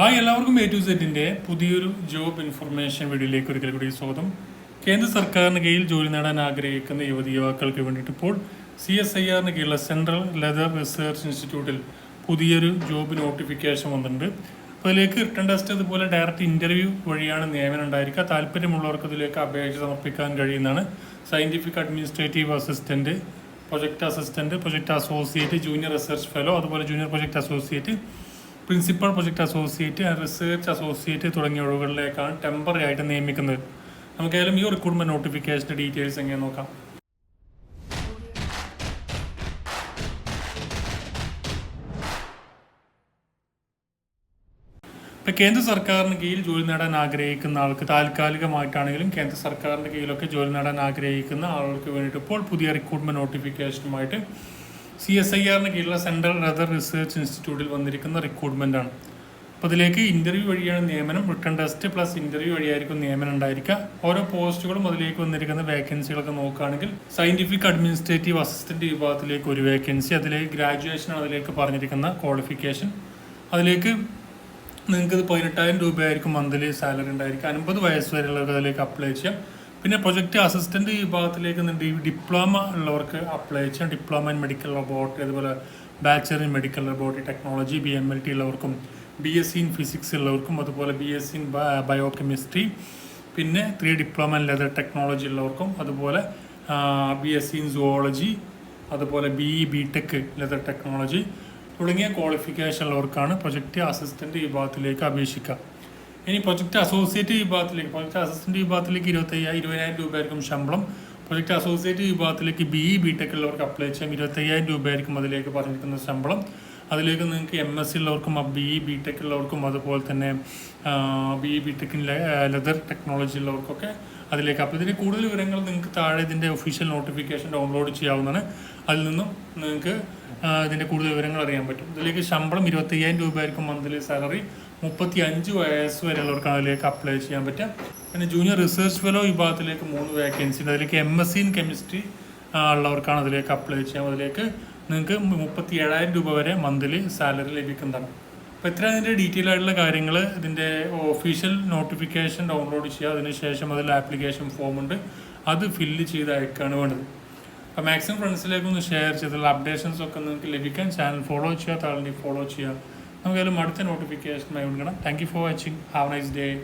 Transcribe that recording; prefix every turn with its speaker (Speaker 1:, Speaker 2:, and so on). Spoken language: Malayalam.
Speaker 1: ഹായ് എല്ലാവർക്കും എ ടു സെറ്റിന്റെ പുതിയൊരു ജോബ് ഇൻഫർമേഷൻ വീഡിയോയിലേക്ക് ഒരിക്കൽ കൂടി സ്വാഗതം. കേന്ദ്ര സർക്കാരിന് കീഴിൽ ജോലി നേടാൻ ആഗ്രഹിക്കുന്ന യുവതി യുവാക്കൾക്ക് വേണ്ടിയിട്ട് ഇപ്പോൾ സി എസ് ഐ ആറിന് കീഴിലുള്ള സെൻട്രൽ ലെതർ റിസർച്ച് ഇൻസ്റ്റിറ്റ്യൂട്ടിൽ പുതിയൊരു ജോബ് നോട്ടിഫിക്കേഷൻ വന്നിട്ടുണ്ട്. അപ്പോൾ അതിലേക്ക് റിട്ടേൺ ടെസ്റ്റ് അതുപോലെ ഡയറക്റ്റ് ഇന്റർവ്യൂ വഴിയാണ് നിയമനം ഉണ്ടായിരിക്കുക. താല്പര്യമുള്ളവർക്ക് അതിലേക്ക് അപേക്ഷ സമർപ്പിക്കാൻ കഴിയുന്നതാണ്. Scientific administrative assistant project assistant project associate junior research fellow അതുപോലെ junior project associate principal project associate research associate തുടങ്ങിയ ഒഴിവുകളിലേക്കാണ് ടെമ്പററി ആയിട്ട് നിയമിക്കുന്നത്. നമുക്കായാലും ഈ റിക്രൂട്ട്മെന്റ് നോട്ടിഫിക്കേഷന്റെ ഡീറ്റെയിൽസ് എങ്ങനെ നോക്കാം. ഇപ്പം കേന്ദ്ര സർക്കാരിന് കീഴിൽ ജോലി നേടാൻ ആഗ്രഹിക്കുന്ന ആൾക്ക് താൽക്കാലികമായിട്ടാണെങ്കിലും കേന്ദ്ര സർക്കാരിന്റെ കീഴിലൊക്കെ ജോലി നേടാൻ ആഗ്രഹിക്കുന്ന ആളുകൾക്ക് വേണ്ടിയിട്ട് ഇപ്പോൾ പുതിയ റിക്രൂട്ട്മെന്റ് നോട്ടിഫിക്കേഷനുമായിട്ട് സി എസ് ഐ ആറിന് കീഴിലുള്ള സെൻട്രൽ റദർ റിസർച്ച് ഇൻസ്റ്റിറ്റ്യൂട്ടിൽ വന്നിരിക്കുന്ന റിക്രൂട്ട്മെന്റ് ആണ്. അപ്പോൾ അതിലേക്ക് ഇന്റർവ്യൂ വഴിയാണ് നിയമനം. റിട്ടേൺ ടെസ്റ്റ് പ്ലസ് ഇന്റർവ്യൂ വഴിയായിരിക്കും നിയമനം ഉണ്ടായിരിക്കുക. ഓരോ പോസ്റ്റുകളും അതിലേക്ക് വന്നിരിക്കുന്ന വേക്കൻസികളൊക്കെ നോക്കുകയാണെങ്കിൽ സയന്റിഫിക് അഡ്മിനിസ്ട്രേറ്റീവ് അസിസ്റ്റന്റ് വിഭാഗത്തിലേക്ക് ഒരു വേക്കൻസി അതിലേക്ക് ഗ്രാജുവേഷൻ അതിലേക്ക് പറഞ്ഞിരിക്കുന്ന ക്വാളിഫിക്കേഷൻ അതിലേക്ക് നിങ്ങൾക്ക് ഇത് പതിനെട്ടായിരം രൂപയായിരിക്കും മന്ത്ലി സാലറി ഉണ്ടായിരിക്കും അൻപത് വയസ്സ് വരെയുള്ളവർക്ക് അതിലേക്ക് അപ്ലൈ ചെയ്യാം. പിന്നെ പ്രൊജക്ട് അസിസ്റ്റന്റ് വിഭാഗത്തിലേക്ക് ഡിപ്ലോമ ഉള്ളവർക്ക് അപ്ലൈ ചെയ്യാം. ഡിപ്ലോമ ഇൻ മെഡിക്കൽ ലബോറട്ടറി അതുപോലെ bachelor in medical laboratory technology B M L T ഉള്ളവർക്കും B S C in physics ഉള്ളവർക്കും അതുപോലെ B S C in biochemistry പിന്നെ three diploma in leather technology ഉള്ളവർക്കും അതുപോലെ B S C in zoology അതുപോലെ B E B tech leather technology തുടങ്ങിയ ക്വാളിഫിക്കേഷൻ ഉള്ളവർക്കാണ് പ്രൊജക്റ്റ് അസിസ്റ്റന്റ് വിഭാഗത്തിലേക്ക് അപേക്ഷിക്കുക. ഇനി പ്രൊജക്ട് അസോസിയേറ്റ് വിഭാഗത്തിലേക്ക് പ്രൊജക്ട് അസിസ്റ്റന്റ് വിഭാഗത്തിലേക്ക് ഇരുപത്തയ്യായിരം ഇരുപതിനായിരം രൂപയായിരിക്കും ശമ്പളം. പ്രൊജക്ട് അസോസിയേറ്റ് വിഭാഗത്തിലേക്ക് ബി ഇ ബി ടെക് ഉള്ളവർക്ക് അപ്ലൈ ചെയ്യാം. ഇരുപത്തയ്യായിരം രൂപയായിരിക്കും അതിലേക്ക് പറഞ്ഞിരിക്കുന്ന ശമ്പളം. അതിലേക്ക് നിങ്ങൾക്ക് എം എസ് സി ഉള്ളവർക്കും ബി ഇ ബി ടെക് ഉള്ളവർക്കും അതുപോലെ തന്നെ ബി ഇ ബി ടെക്കിന്റെ ലെതർ ടെക്നോളജി ഉള്ളവർക്കൊക്കെ അതിലേക്ക്. അപ്പോൾ ഇതിന് കൂടുതൽ വിവരങ്ങൾ നിങ്ങൾക്ക് താഴെ ഇതിന്റെ ഒഫീഷ്യൽ നോട്ടിഫിക്കേഷൻ ഡൗൺലോഡ് ചെയ്യാവുന്നതാണ്. അതിൽ നിന്നും നിങ്ങൾക്ക് ഇതിന്റെ കൂടുതൽ വിവരങ്ങൾ അറിയാൻ പറ്റും. ഇതിലേക്ക് ശമ്പളം ഇരുപത്തി അയ്യായിരം രൂപയായിരിക്കും മന്ത്ലി സാലറി മുപ്പത്തി അഞ്ച് വയസ്സ് വരെയുള്ളവർക്കാണ് അതിലേക്ക് അപ്ലൈ ചെയ്യാൻ പറ്റുക. പിന്നെ ജൂനിയർ റിസർച്ച് ഫെലോ വിഭാഗത്തിലേക്ക് മൂന്ന് വേക്കൻസി ഉണ്ട്. അതിലേക്ക് M S C in chemistry ഉള്ളവർക്കാണ് അതിലേക്ക് അപ്ലൈ ചെയ്യാം. അതിലേക്ക് നിങ്ങൾക്ക് മുപ്പത്തി ഏഴായിരം രൂപ വരെ മന്ത്ലി സാലറി ലഭിക്കുന്നതാണ്. അപ്പോൾ ഇത്ര അതിന്റെ ഡീറ്റെയിൽ ആയിട്ടുള്ള കാര്യങ്ങൾ ഇതിന്റെ ഒഫീഷ്യൽ നോട്ടിഫിക്കേഷൻ ഡൗൺലോഡ് ചെയ്യുക. അതിനുശേഷം അതിൽ ആപ്ലിക്കേഷൻ ഫോം ഉണ്ട്. അത് ഫില്ല് ചെയ്ത് അയക്കുകയാണ് വേണ്ടത്. അപ്പോൾ മാക്സിമം ഫ്രണ്ട്സിലേക്ക് ഒന്ന് ഷെയർ ചെയ്തുള്ള അപ്ഡേഷൻസ് ഒക്കെ നിങ്ങൾക്ക് ലഭിക്കാൻ ചാനൽ ഫോളോ ചെയ്യുക. താഴെ ഫോളോ ചെയ്യുക. നമുക്കതിലും അടുത്ത നോട്ടിഫിക്കേഷനായി കൊടുക്കണം thank you for watching have nice day